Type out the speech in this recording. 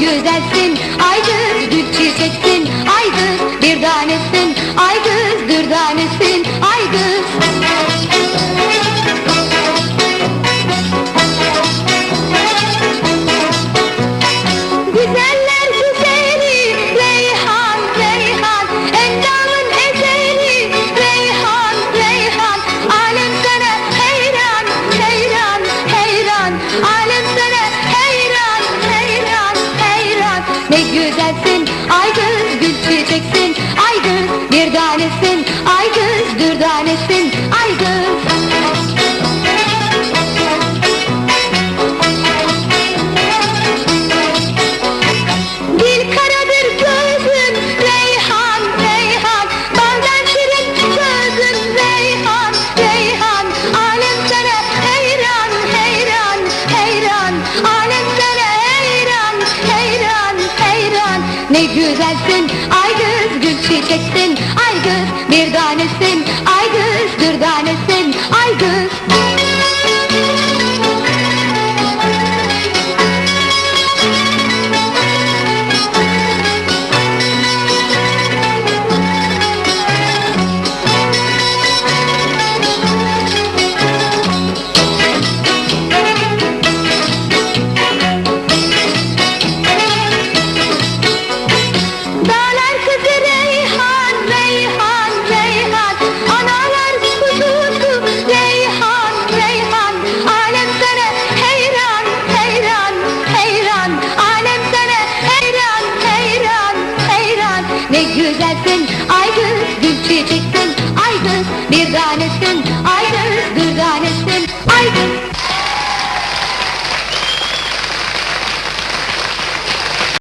güzelsin Ay kız gül çiçeksin Ay kız bir tanesin Ay Ne güzelsin Ay kız gül çiçeksin Ay bir tanesin Ay Ne güzelsin Ay kız gül çiçeksin Ay kız bir tanesin Ay tanesin güzelsin ay kız gül çiçeksin Ay kız bir tanesin